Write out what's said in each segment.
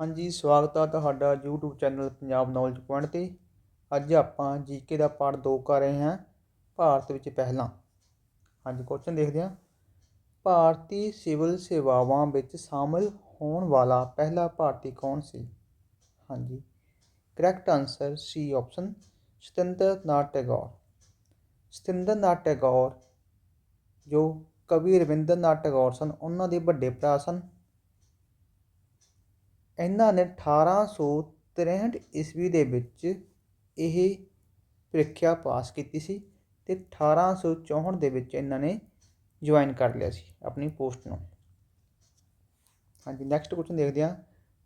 ਹਾਂਜੀ, ਸਵਾਗਤ ਆ ਤੁਹਾਡਾ YouTube channel Punjab knowledge point ਤੇ। ਅੱਜ ਆਪਾਂ ਜੀਕੇ ਦਾ ਪਾਠ 2 ਕਰ ਰਹੇ ਹਾਂ, ਭਾਰਤ ਵਿੱਚ ਪਹਿਲਾਂ। ਹਾਂਜੀ ਕੁਐਸਚਨ ਦੇਖਦੇ ਹਾਂ। ਭਾਰਤੀ ਸਿਵਲ ਸੇਵਾਵਾਂ ਵਿੱਚ ਸ਼ਾਮਲ ਹੋਣ ਵਾਲਾ ਪਹਿਲਾ ਭਾਰਤੀ ਕੌਣ ਸੀ? ਹਾਂਜੀ correct answer C option Satinder Nath Tagore. Satinder Nath Tagore ਜੋ ਕਵੀ ਰਵਿੰਦਰ ਨਾਥ ਟੈਗੋਰ ਸਨ, ਉਹਨਾਂ ਦੇ ਵੱਡੇ ਭਰਾ ਸਨ। ਇਹਨਾਂ ਨੇ 1863 ਈਸਵੀ ਦੇ ਵਿੱਚ ਇਹ ਪ੍ਰੀਖਿਆ ਪਾਸ ਕੀਤੀ ਸੀ ਤੇ 1864 ਦੇ ਵਿੱਚ ਇਹਨਾਂ ਨੇ ਜੁਆਇਨ ਕਰ ਲਿਆ ਸੀ ਆਪਣੀ ਪੋਸਟ ਨੂੰ। ਹਾਂਜੀ ਨੈਕਸਟ ਕੁਐਸਚਨ ਦੇਖਦੇ ਹਾਂ।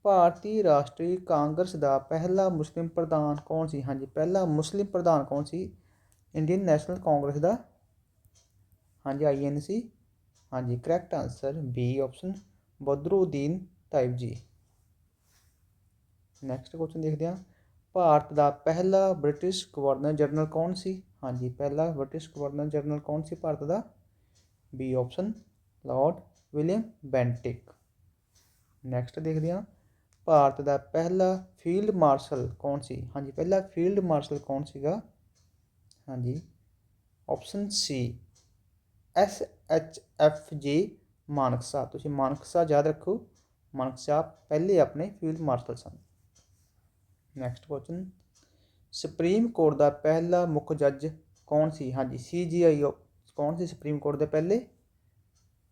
ਭਾਰਤੀ ਰਾਸ਼ਟਰੀ ਕਾਂਗਰਸ ਦਾ ਪਹਿਲਾ ਮੁਸਲਿਮ ਪ੍ਰਧਾਨ ਕੌਣ ਸੀ? ਹਾਂਜੀ, ਪਹਿਲਾ ਮੁਸਲਿਮ ਪ੍ਰਧਾਨ ਕੌਣ ਸੀ? ਇੰਡੀਅਨ ਨੈਸ਼ਨਲ ਕਾਂਗਰਸ ਦਾ। ਹਾਂਜੀ ਆਈਐਨਸੀ ਹਾਂਜੀ correct answer B option Badruddin Tyabji. Next question ਦੇਖਦੇ ਹਾਂ। ਭਾਰਤ ਦਾ ਪਹਿਲਾ ਬ੍ਰਿਟਿਸ਼ ਗਵਰਨਰ ਜਨਰਲ ਕੌਣ ਸੀ? ਹਾਂਜੀ, ਪਹਿਲਾ ਬ੍ਰਿਟਿਸ਼ ਗਵਰਨਰ ਜਨਰਲ ਕੌਣ ਸੀ ਭਾਰਤ ਦਾ? B option Lord William Bentinck next ਦੇਖਦੇ ਹਾਂ। ਭਾਰਤ ਦਾ ਪਹਿਲਾ ਫੀਲਡ ਮਾਰਸ਼ਲ ਕੌਣ ਸੀ? ਹਾਂਜੀ, ਪਹਿਲਾ ਫੀਲਡ ਮਾਰਸ਼ਲ ਕੌਣ ਸੀਗਾ? ਹਾਂਜੀ option C S H F J Manekshaw ਤੁਸੀਂ ਮਾਨਕਸਾ ਯਾਦ ਰੱਖੋ। ਮਾਨਕਸਾ ਪਹਿਲੇ ਆਪਣੇ ਫੀਲਡ ਮਾਰਸ਼ਲ ਸਨ। ਨੈਕਸਟ ਕੁਐਸਚਨ ਸੁਪਰੀਮ ਕੋਰਟ ਦਾ ਪਹਿਲਾ ਮੁੱਖ ਜੱਜ ਕੌਣ ਸੀ? ਹਾਂਜੀ ਸੀਜੀਆਈ ਕੌਣ ਸੀ ਸੁਪਰੀਮ ਕੋਰਟ ਦੇ ਪਹਿਲੇ?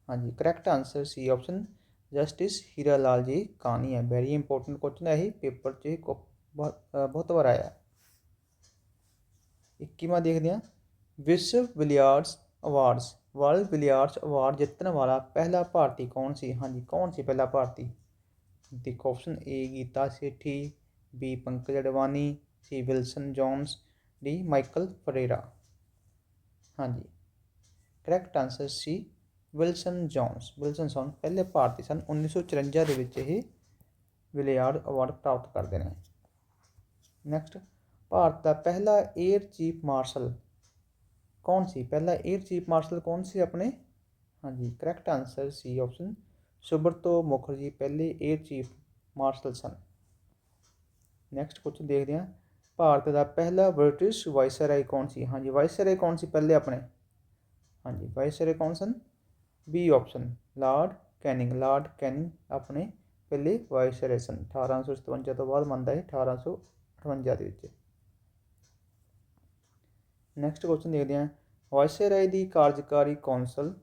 ਹਾਂਜੀ correct answer C option justice Hira Lal ji Kania ਹੈ। ਵੈਰੀ ਇੰਪੋਰਟੈਂਟ ਕੁਐਸਚਨ ਹੈ ਇਹ। ਪੇਪਰ 'ਚ ਬਹੁਤ ਵਾਰ ਆਇਆ। 21ਵਾਂ ਦੇਖਦੇ ਹਾਂ। ਵਿਸ਼ਵ billiards awards world billiards award ਜਿੱਤਣ ਵਾਲਾ ਪਹਿਲਾ ਭਾਰਤੀ ਕੌਣ ਸੀ? ਹਾਂਜੀ, ਕੌਣ ਸੀ ਪਹਿਲਾ ਭਾਰਤੀ? ਦੇਖੋ option A Geeta Sethi B. Pankaj Advani, C. Wilson Jones, D. Michael Ferreira. ਹਾਂਜੀ। Correct answer C Wilson Jones. Wilson ਸੌਨ ਪਹਿਲੇ ਭਾਰਤੀ ਸਨ। 1954 ਦੇ ਵਿੱਚ ਇਹ ਵਿਲਿਆਰਡ ਅਵਾਰਡ ਪ੍ਰਾਪਤ ਕਰਦੇ ਨੇ। ਨੈਕਸਟ। ਭਾਰਤ ਦਾ ਪਹਿਲਾ 에ਅਰ ਚੀਫ ਮਾਰਸ਼ਲ ਕੌਣ ਸੀ? ਪਹਿਲਾ 에ਅਰ ਚੀਫ ਮਾਰਸ਼ਲ ਕੌਣ ਸੀ ਆਪਣੇ? ਹਾਂਜੀ। Correct answer C option Subroto Mukherjee. ਪਹਿਲੇ 에ਅਰ ਚੀਫ ਮਾਰਸ਼ਲ ਸਨ। ਨੈਕਸਟ ਕੁਐਸਚਨ ਦੇਖਦੇ ਹਾਂ। ਭਾਰਤ ਦਾ ਪਹਿਲਾ ਬ੍ਰਿਟਿਸ਼ ਵਾਇਸਰਾਏ ਕੌਣ ਸੀ? ਹਾਂਜੀ ਵਾਇਸਰਾਏ ਕੌਣ ਸੀ ਪਹਿਲੇ ਆਪਣੇ? ਹਾਂਜੀ ਵਾਇਸਰਾਏ ਕੌਣ ਸਨ? B option Lord Canning Lord Canning ਆਪਣੇ ਪਹਿਲੇ ਵਾਇਸਰਾਏ ਸਨ। 1857 ਤੋਂ ਬਾਅਦ ਮੰਨਦਾ ਹੈ 1858 ਦੇ ਵਿੱਚ। ਨੈਕਸਟ ਕੁਐਸਚਨ ਦੇਖਦੇ ਹਾਂ। ਵਾਇਸਰਾਏ ਦੀ ਕਾਰਜਕਾਰੀ ਕੌਂਸਲ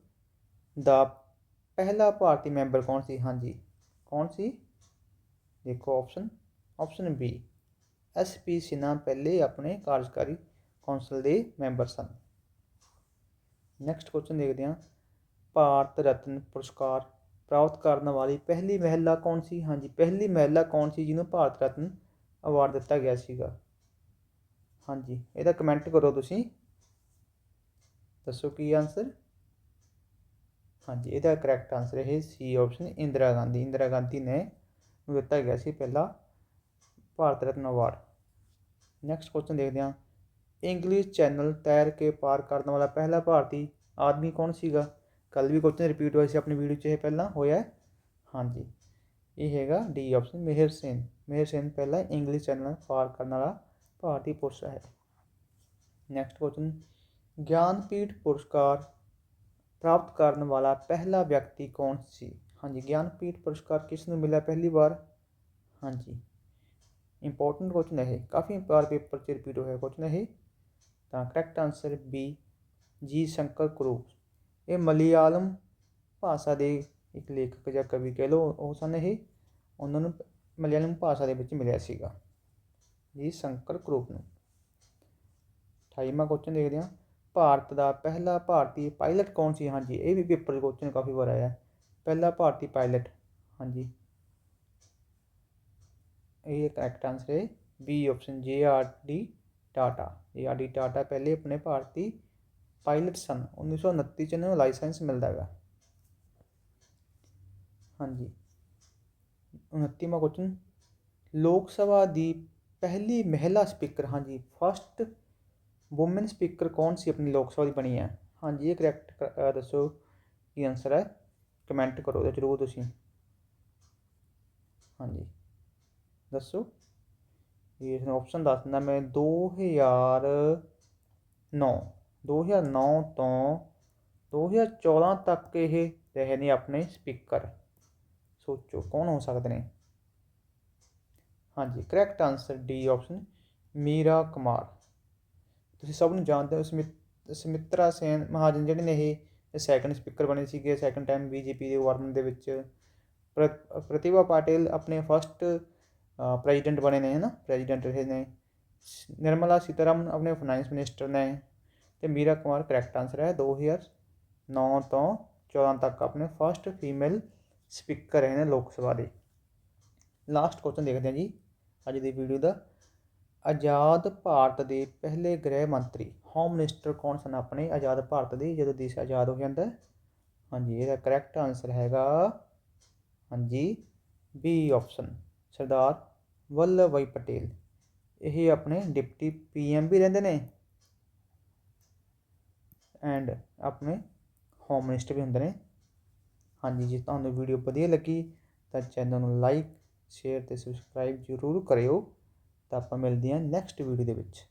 ਦਾ ਪਹਿਲਾ ਭਾਰਤੀ ਮੈਂਬਰ ਕੌਣ ਸੀ? ਹਾਂਜੀ, ਕੌਣ ਸੀ? ਦੇਖੋ option option B S P Sinha ਪਹਿਲੇ ਆਪਣੇ ਕਾਰਜਕਾਰੀ ਕੌਂਸਲ ਦੇ ਮੈਂਬਰ ਸਨ। ਨੈਕਸਟ ਕੁਐਸਚਨ ਦੇਖਦੇ ਹਾਂ। ਭਾਰਤ ਰਤਨ ਪੁਰਸਕਾਰ ਪ੍ਰਾਪਤ ਕਰਨ ਵਾਲੀ ਪਹਿਲੀ ਮਹਿਲਾ ਕੌਣ ਸੀ? ਹਾਂਜੀ, ਪਹਿਲੀ ਮਹਿਲਾ ਕੌਣ ਸੀ ਜਿਹਨੂੰ ਭਾਰਤ ਰਤਨ ਅਵਾਰਡ ਦਿੱਤਾ ਗਿਆ ਸੀਗਾ? ਹਾਂਜੀ, ਇਹਦਾ ਕਮੈਂਟ ਕਰੋ ਤੁਸੀਂ। ਦੱਸੋ ਕੀ ਆਨਸਰ ਹਾਂਜੀ, ਇਹਦਾ ਕਰੈਕਟ ਆਨਸਰ ਇਹ ਸੀ ਆਪਸ਼ਨ ਇੰਦਰਾ ਗਾਂਧੀ। ਇੰਦਰਾ ਗਾਂਧੀ ਨੇ ਦਿੱਤਾ ਗਿਆ ਸੀ ਪਹਿਲਾ Bharat Ratna award next question ਦੇਖਦੇ ਹਾਂ। ਇੰਗਲਿਸ਼ ਚੈਨਲ ਤੈਰ ਕੇ ਪਾਰ ਕਰਨ ਵਾਲਾ ਪਹਿਲਾ ਭਾਰਤੀ ਆਦਮੀ ਕੌਣ ਸੀਗਾ? ਕੱਲ ਵੀ ਕੁਐਸਚਨ ਰਿਪੀਟ ਹੋਇਆ ਸੀ, ਆਪਣੀ ਵੀਡੀਓ 'ਚ ਇਹ ਪਹਿਲਾਂ ਹੋਇਆ ਹਾਂਜੀ। ਇਹ ਹੈਗਾ ਡੀ ਆਪਸ਼ਨ ਮਿਹਰ ਸੇਨ। ਮਿਹਰ ਸੇਨ ਪਹਿਲਾ ਇੰਗਲਿਸ਼ ਚੈਨਲ ਪਾਰ ਕਰਨ ਵਾਲਾ ਭਾਰਤੀ ਪੁਰਸ਼ ਹੈ। ਨੈਕਸਟ ਕੁਐਸਚਨ ਗਿਆਨਪੀਠ ਪੁਰਸਕਾਰ ਪ੍ਰਾਪਤ ਕਰਨ ਵਾਲਾ ਪਹਿਲਾ ਵਿਅਕਤੀ ਕੌਣ ਸੀ? ਹਾਂਜੀ, ਗਿਆਨਪੀਠ ਪੁਰਸਕਾਰ ਕਿਸ ਨੂੰ ਮਿਲਿਆ ਪਹਿਲੀ ਵਾਰ? ਹਾਂਜੀ। ਇੰਪੋਰਟੈਂਟ ਕੁਐਸਚਨ ਹੈ ਇਹ ਕਾਫੀ ਵਾਰ ਪੇਪਰ 'ਚ ਰਿਪੀਟ ਹੋਇਆ ਕੁਐਸਚਨ ਇਹ ਤਾਂ correct answer B G Shankar ਕਰੂਪ ਇਹ ਮਲਿਆਲਮ ਭਾਸ਼ਾ ਦੇ ਇੱਕ ਲੇਖਕ ਜਾਂ ਕਵੀ ਕਹਿ ਲਓ, ਉਹ ਸਨ ਇਹ। ਉਹਨਾਂ ਨੂੰ ਮਲਿਆਲਮ ਭਾਸ਼ਾ ਦੇ ਵਿੱਚ ਮਿਲਿਆ ਸੀਗਾ। ਜੀ ਸ਼ੰਕਰ ਕਰੂਪ ਨੂੰ। 28ਵਾਂ ਕੁਐਸਚਨ ਦੇਖਦੇ ਹਾਂ। ਭਾਰਤ ਦਾ ਪਹਿਲਾ ਭਾਰਤੀ ਪਾਇਲਟ ਕੌਣ ਸੀ? ਹਾਂਜੀ, ਇਹ ਵੀ ਪੇਪਰ ਦੇ ਕੁਐਸਚਨ ਕਾਫੀ ਵਾਰ ਆਇਆ। ਪਹਿਲਾ ਭਾਰਤੀ ਪਾਇਲਟ ਹਾਂਜੀ। ਇਹ ਕਰੈਕਟ ਆਨਸਰ ਹੈ B option J R D Tata J R D Tata ਪਹਿਲੇ ਆਪਣੇ ਭਾਰਤੀ ਪਾਇਲਟ ਸਨ। 1929 ਚ ਇਹਨਾਂ ਨੂੰ ਲਾਇਸੈਂਸ ਮਿਲਦਾ ਹੈਗਾ। ਹਾਂਜੀ। 29ਵਾਂ ਕੁਐਸਚਨ ਲੋਕ ਸਭਾ ਦੀ ਪਹਿਲੀ ਮਹਿਲਾ ਸਪੀਕਰ ਹਾਂਜੀ ਫਸਟ ਔਮਨ ਸਪੀਕਰ ਕੌਣ ਸੀ? ਆਪਣੀ ਲੋਕ ਸਭਾ ਦੀ ਬਣੀ ਹੈ। ਹਾਂਜੀ, ਇਹ ਕਰੈਕਟ ਦੱਸੋ ਕੀ ਆਨਸਰ ਹੈ। ਕਮੈਂਟ ਕਰੋ ਤੇ ਜਰੂਰ ਤੁਸੀਂ। ਹਾਂਜੀ। ਦੱਸੋ। ਇਸ ਨੂੰ ਆਪਸ਼ਨ ਦੱਸ ਦਿੰਦਾ ਮੈਂ। 2009 2009 ਤੋਂ 2014 ਤੱਕ ਇਹ ਰਹੇ ਨੇ ਆਪਣੇ ਸਪੀਕਰ ਸੋਚੋ ਕੌਣ ਹੋ ਸਕਦੇ ਨੇ। ਹਾਂਜੀ correct answer D option Meera Kumar. ਤੁਸੀਂ ਸਭ ਨੂੰ ਜਾਣਦੇ ਹੋ ਸਮਿਤ ਸਮਿਤਰਾ ਸੇਨ ਮਹਾਜਨ ਜਿਹੜੇ ਨੇ ਇਹ ਸੈਕੰਡ ਸਪੀਕਰ ਬਣੇ ਸੀਗੇ। ਸੈਕੰਡ ਟਾਈਮ ਬੀਜੇਪੀ ਦੇ ਗਵਰਨਮੈਂਟ ਦੇ ਵਿੱਚ। ਪ੍ਰ- ਪ੍ਰਤਿਭਾ ਪਾਟਿਲ ਆਪਣੇ ਫਸਟ ਪ੍ਰੈਜ਼ੀਡੈਂਟ ਬਣੇ ਨੇ ਹੈ ਨਾ ਪ੍ਰੈਜ਼ੀਡੈਂਟ ਰਹੇ ਨੇ ਨਿਰਮਲਾ ਸੀਤਾਰਮਨ ਆਪਣੇ ਫਾਈਨੈਂਸ ਮਿਨਿਸਟਰ ਨੇ ਤੇ ਮੀਰਾ ਕੁਮਾਰ ਕਰੈਕਟ ਆਨਸਰ ਹੈ 2009 ਤੋਂ 14 ਤੱਕ ਆਪਣੇ ਫਸਟ ਫੀਮੇਲ ਸਪੀਕਰ ਰਹੇ ਨੇ ਲੋਕ ਸਭਾ ਦੇ ਲਾਸਟ ਕੁਐਸਚਨ ਦੇਖਦੇ ਹਾਂ ਜੀ ਅੱਜ ਦੀ ਵੀਡੀਓ ਦਾ ਆਜ਼ਾਦ ਭਾਰਤ ਦੇ ਪਹਿਲੇ ਗ੍ਰਹਿ ਮੰਤਰੀ ਹੋਮ ਮਿਨਿਸਟਰ ਕੌਣ ਸਨ ਆਪਣੇ ਆਜ਼ਾਦ ਭਾਰਤ ਦੇ ਜਦੋਂ ਦੇਸ਼ ਆਜ਼ਾਦ ਹੋ ਜਾਂਦਾ ਹਾਂਜੀ ਇਹਦਾ ਕਰੈਕਟ ਆਨਸਰ ਹੈਗਾ ਹਾਂਜੀ ਬੀ ਆਪਸ਼ਨ ਸਰਦਾਰ ਵੱਲਭ ਭਾਈ ਪਟੇਲ। ਇਹ ਆਪਣੇ ਡਿਪਟੀ ਪੀਐਮ ਵੀ ਰਹਿੰਦੇ ਨੇ ਐਂਡ ਆਪਣੇ ਹੋਮ ਮਿਨਿਸਟਰ ਵੀ ਹੁੰਦੇ ਨੇ। ਹਾਂਜੀ, ਜੇ ਤੁਹਾਨੂੰ ਵੀਡੀਓ ਵਧੀਆ ਲੱਗੀ ਤਾਂ ਚੈਨਲ ਨੂੰ ਲਾਈਕ ਸ਼ੇਅਰ ਤੇ ਸਬਸਕ੍ਰਾਈਬ ਜ਼ਰੂਰ ਕਰਿਓ। ਤਾਂ ਆਪਾਂ ਮਿਲਦੇ ਹਾਂ ਨੈਕਸਟ ਵੀਡੀਓ ਦੇ ਵਿੱਚ।